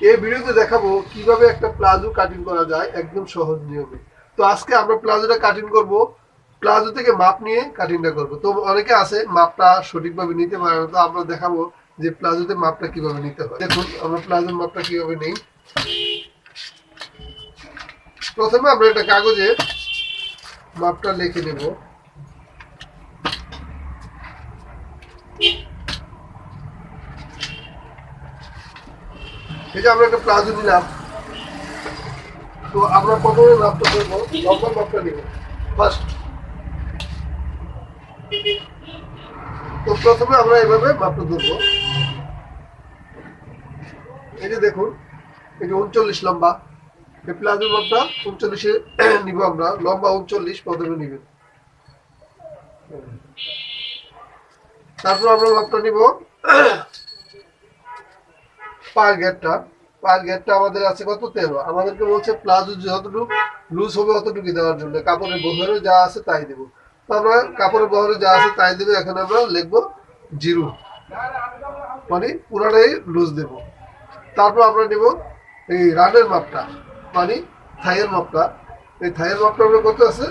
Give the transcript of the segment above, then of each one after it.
এই ভিডিওতে দেখাবো কীভাবে একটা প্লাজো কাটিং করা যায় একদম সহজ নিয়মে। তো আজকে আমরা প্লাজোটা কাটিং করব, প্লাজো থেকে মাপ নিয়ে কাটিংটা করব। তো অনেকে আছে, মাপটা সঠিকভাবে নিতে পারে না, তো আমরা দেখাবো যে প্লাজোতে মাপটা কীভাবে নিতে হয়। দেখুন, আমরা প্লাজোর মাপটা কীভাবে নেই। প্রথমে আমরা একটা কাগজে মাপটা লিখে নেব। এই আমরা একটা প্লাজো নিলাম তো আমরা প্রথমে মাপটা করব লম্বা মাপটা নিব ফার্স্ট তো প্রথমে আমরা এভাবে মাপটা ধরবো। এই যে দেখুন যে উনচল্লিশ লম্বা। এই প্লাজোর মাপটা উনচল্লিশে নিব আমরা। লম্বা উনচল্লিশ, প্রথমে নিবেন। তারপর আমরা মাপটা নিব পায়ের গেটটা পায়ের গেটটা আমাদের আছে কত? তেরো। আমাদেরকে বলছে প্লাজো যতটুকু, লুজ হবে অতটুকু দেওয়ার জন্য। কাপড়ের বহরে যা আছে তাই দেবো। তো আমরা কাপড়ের বহরে যা আছে তাই দেবো, এখানে আমরা লিখব জিরো। মানে পুরাটাই লুজ দেব। তারপর আমরা নেব এই রানের মাপটা। মানে থাইয়ের মাপটা। এই থাইয়ের মাপটা আমরা কত আছে?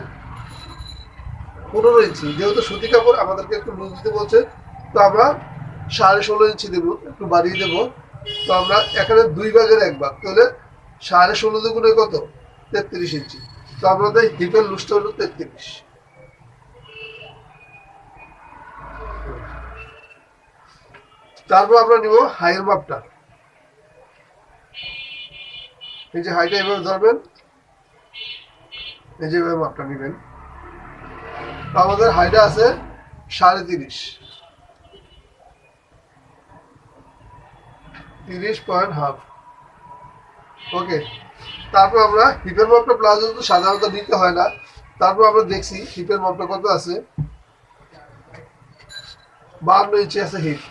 পনেরো ইঞ্চি। যেহেতু সুতি কাপড়, আমাদেরকে একটু লুজ দিতে বলছে, তো আমরা সাড়ে ষোলো ইঞ্চি দেবো, একটু বাড়িয়ে দেবো। তো আমরা এখানে দুই ভাগের এক ভাগ, তাহলে সাড়ে ষোলো দুগুণে কত? তেত্রিশ ইঞ্চি। তো আমাদের হিপের লুজটা হলো তেত্রিশ। তারপর আমরা নিব হাইয়ের মাপটা। এই যে হাইটা এভাবে ধরবেন, এই যে এভাবে মাপটা নেবেন। আমাদের হাইটা আছে সাড়ে তিরিশ। তিরিশ পয়েন্ট হাফ ওকে তারপর আমরা হিপের মাপটা প্লাজো তো সাধারণত নিতে হয় না। তারপর আমরা দেখছি হিপের মাপটা কত আছে? বান্ন ইঞ্চি আছে হিপ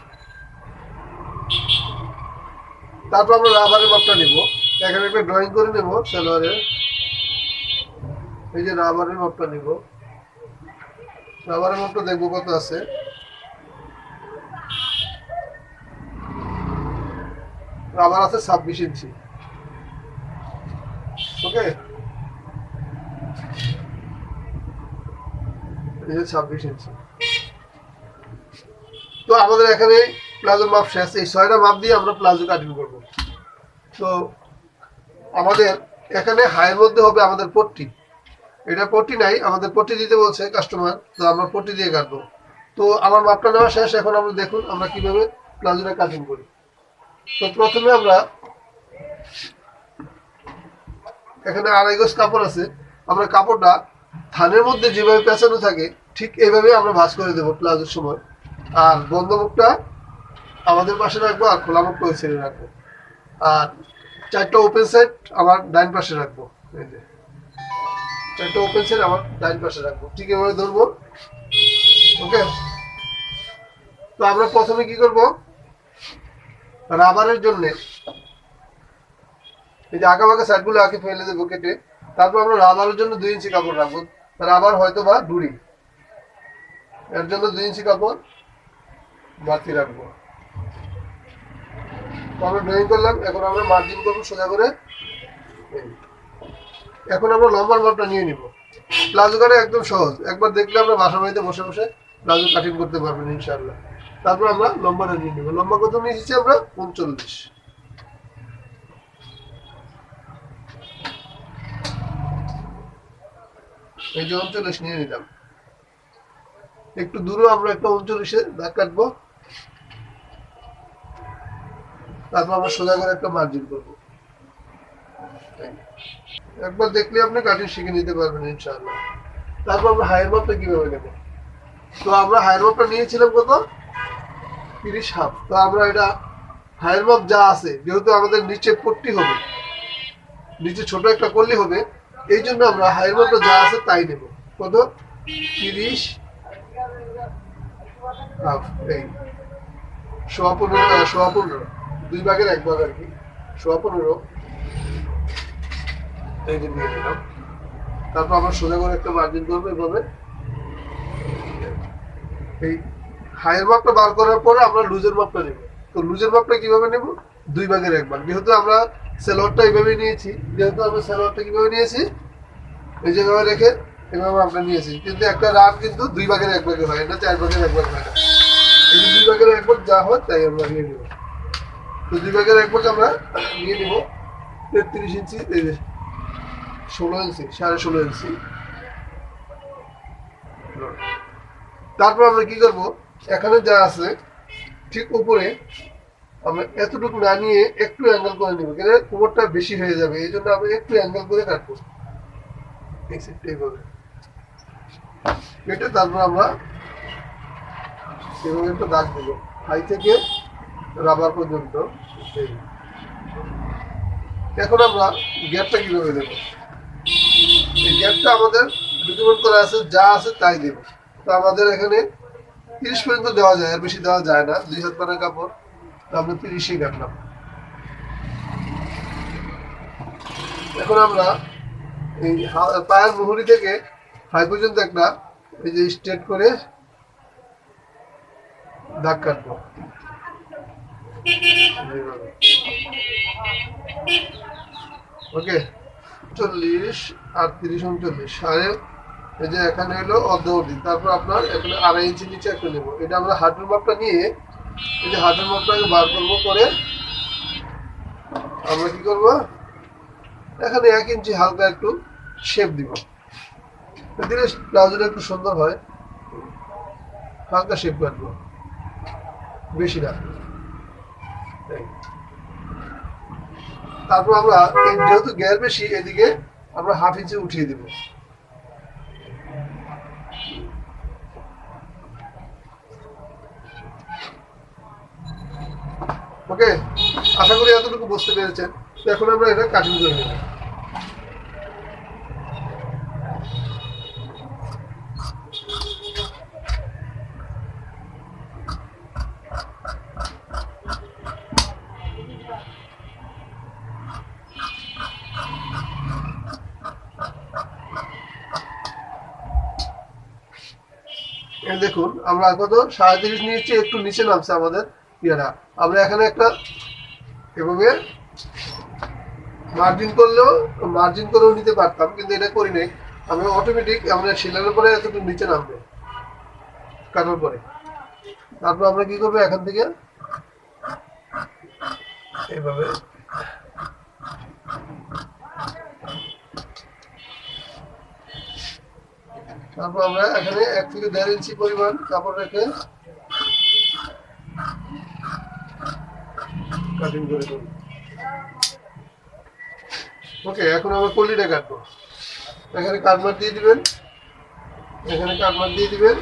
তারপর আমরা রাবারের মাপটা নেব। এখানে একটা ড্রয়িং করে নেব সালোয়ারের এই যে রাবারের মাপটা নেব। রাবারের মাপটা দেখব কত আছে? রাবার আছে ছাব্বিশ ইঞ্চি। ওকে? এই যে ছাব্বিশ ইঞ্চি। তো আমাদের এখানে প্লাজো মাপ শেষ। এই ছয়টা মাপ দিয়ে আমরা প্লাজো কাটিং করব। তো আমাদের এখানে হাইয়ের মধ্যে হবে আমাদের পট্টি। এটা পট্টি নাই, আমাদের পট্টি দিতে বলছে কাস্টমার। তো আমরা পট্টি দিয়ে কাটবো। তো আমার মাপটা নেওয়া শেষ। এখন আমরা দেখুন আমরা কীভাবে প্লাজোটা কাটিং করি। তো প্রথমে আমরা এখানে আড়াই গজ কাপড় আছে, আমরা কাপড়টা থানের মধ্যে যেভাবে পেঁচানো থাকে, ঠিক এইভাবে আমরা ভাঁজ করে দেবো প্লাজোর সময়। আর বন্ধ মুখটা আমাদের পাশে রাখব আর খোলা মুখটা ওই সাইডে রাখব। আর চারটা ওপেন সাইড আমার ডাইন পাশে রাখব, এই যে। চারটা ওপেন সাইড আমার ডাইন পাশে রাখব, ঠিক এভাবে ধরবো। ওকে তো আমরা প্রথমে কি করব? রাবারের জন্য। এই যে আঁকা বাঁকা সাইডগুলো আগে ফেলে দেবো কেটে, তারপর আমরা রাবারের জন্য দুই ইঞ্চি কাপড় রাখব। রাবার হয়তো বা ডুরি এর জন্য দুই ইঞ্চি কাপড় বাড়তি রাখব। আমরা ড্রয়িং করলাম, এখন আমরা মার্জিন করব সোজা করে। এখন আমরা লম্বার মাপটা নিয়ে নিব। প্লাজো কাটা একদম সহজ। একবার দেখলে আমরা বাসা বাড়িতে বসে বসে প্লাজো কাটিং করতে পারবেন ইনশাআল্লাহ। তারপর আমরা লম্বাটা নিয়ে নিব। লম্বা কত নিয়ে এসেছি আমরা? উনচল্লিশ এই যে উনচল্লিশ নিয়ে নিলাম। একটু দূরে আমরা একটা উনচল্লিশে দাগ কাটবো। তারপর আমরা সোজা করে একটা মার্জিন করব। একবার দেখলে আপনি কাটিং শিখে নিতে পারবেন ইনশাআল্লাহ। তারপর আমরা হায়ার মাপটা কীভাবে নেব? তো আমরা হায়ার মাপটা নিয়েছিলাম কত? তিরিশ হাফ। তো আমরা এটা হায়ার যা আছে, যেহেতু আমাদের নিচে পট্টি হবে, নিচে ছোট একটা করলে হবে, এই জন্য আমরা হায়ার যা আছে তাই নেব। কত? তিরিশ হাফ, এই সোয়া পনেরো সোয়া পনেরো। দুই ভাগের এক ভাগ আর কি, সোয়া পনেরো। এই যে নিয়ে নিলাম। তারপর আমরা সোজা করে একটা মার্জিন করব এভাবে। এই হাইয়ের মাপটা বার করার পরে আমরা লুজের মাপটা নেব। তো লুজের মাপটা কীভাবে নেব? দুই ভাগের এক ভাগ। যেহেতু আমরা সেলোয়ারটা এইভাবে নিয়েছি, যেহেতু আমরা সেলোয়ারটা কীভাবে নিয়েছি? এই যেভাবে রেখে এভাবে আমরা নিয়েছি। কিন্তু একটা রান কিন্তু দুই ভাগের এক ভাগে হয় না, চার ভাগের এক ভাগ হয় না। এই দুই ভাগের এক ভাগ যা হয়, তাই আমরা নিয়ে নিব। তো দুই ভাগের এক ভাগ আমরা নিয়ে নিব। তেত্রিশ ইঞ্চি ষোলো ইঞ্চি, সাড়ে ষোলো ইঞ্চি। তারপর আমরা কি করব? এখানে যা আছে, ঠিক উপরে আমরা এতটুকু না নিয়ে একটু অ্যাঙ্গেল করে নিব, কেন কোমরটা বেশি হয়ে যাবে, এই জন্য আমরা একটু অ্যাঙ্গেল করে কাটবো। এইভাবে। কেটে তারপর আমরা এভাবে একটু দাগ দেব, হাই থেকে রাবার পর্যন্ত। এখন আমরা গ্যাপটা কীভাবে দেব? এই গ্যাপটা আমাদের ডকুমেন্ট করা আছে, যা আছে তাই দেব। তো আমাদের এখানে তিরিশ পর্যন্ত দেওয়া যায় আর বেশি দেওয়া যায় না। দুই হাত পানা কাপড়, তো আমরা তিরিশই কাটলাম। এখন আমরা এই পায়ের মুহুরি থেকে হাই পর্যন্ত একটা এই যে স্ট্রেট করে দাগ কাটবো। ওকে, চল্লিশ আর তিরিশ, উনচল্লিশ। সাড়ে এই যে এখানে হলো অর্ধবর্তী তারপর আপনার এখানে আড়াই ইঞ্চি নিচে একটা নেব। এটা আমরা হাঁটুর মাপটা নিয়ে এই যে হাঁটুর মাপটাকে বার করব করে আমরা কি করব? এখানে এক ইঞ্চি হালকা একটু শেপ দিব। দিলে ব্লাউজটা একটু সুন্দর হয়। হালকা শেপ কাটবো বেশি না। তারপর আমরা যেহেতু গ্যার বেশি, এদিকে আমরা হাফ ইঞ্চি উঠিয়ে দিব। ওকে? আশা করি এতটুকু বুঝতে পেরেছেন। তো এখন আমরা এটা কাটিং করে নেব। দেখুন, আমরা কত সাড়ে তিরিশ নিয়েছি, একটু নিচে নামছে আমাদের। ইয়েটা আমরা এখানে একটা এভাবে মার্জিন করলেও মার্জিন করেও নিতে পারতাম, কিন্তু এটা করি নাই। আমি অটোমেটিক আমরা শিলার পরে এতটুকু নিচে নামবে, কাটার পরে। তারপর আমরা কি করব এখান থেকে? এইভাবে। তারপর আমরা এখানে এক থেকে দেড় ইঞ্চি পরিমাণ কাপড় রেখে কাটিং করে দেবো। ওকে, এখন আমরা কলিটা কাটবো। এখানে কাটমার দিয়ে দিবেন। এখানে কাটমার দিয়ে দিবেন।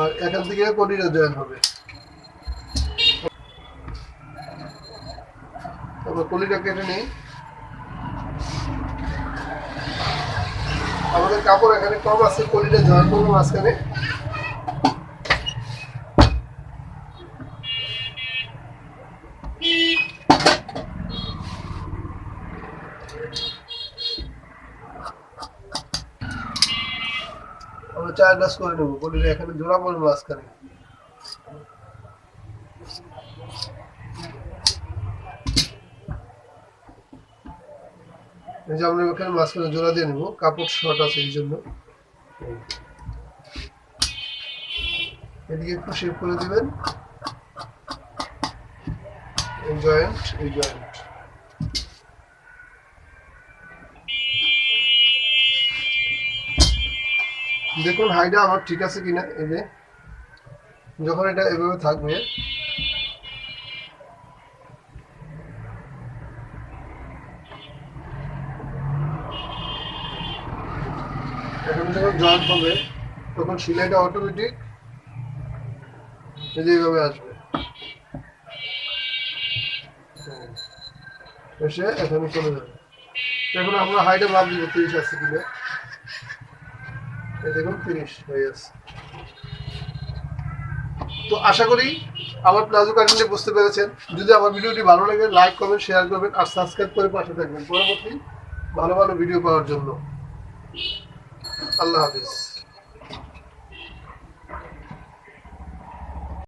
আর এখান থেকে কলিটা জয়েন হবে। আমরা কলিটা কেটে নিই। আমাদের কাপড় এখানে কম আছে কলিটা জয়েন করব মাঝখানে। আমরা করে নেব কলিটা এখানে জোড়া পড়বে মাঝখানে। এই যে আমরা এখানে মাঝখানে জোড়া দিয়ে নেব, কাপড় শর্ট আছে এই জন্য। এদিকে একটু শেপ করে দিবেন। এই জয়েন্ট এই জয়েন্ট দেখুন, হাইটা আমার ঠিক আছে কিনা, এই যে। যখন এটা এভাবে থাকবে, এখন যখন জয়েন্ট হবে, তখন সিলাইটা অটোমেটিক এই যে এইভাবে আসবে। এসে এখানে চলে যাবে। এখন আমরা হাইটে মাপ দিব, তিরিশ আছে কিনা। তো আশা করি আমার প্লাজো কাটিংটা বুঝতে পেরেছেন। যদি আমার ভিডিওটি ভালো লাগে লাইক করবেন শেয়ার করবেন আর সাবস্ক্রাইব করে পাশে থাকবেন। পরবর্তী ভালো ভালো ভিডিও পাওয়ার জন্য। আল্লাহ হাফিজ।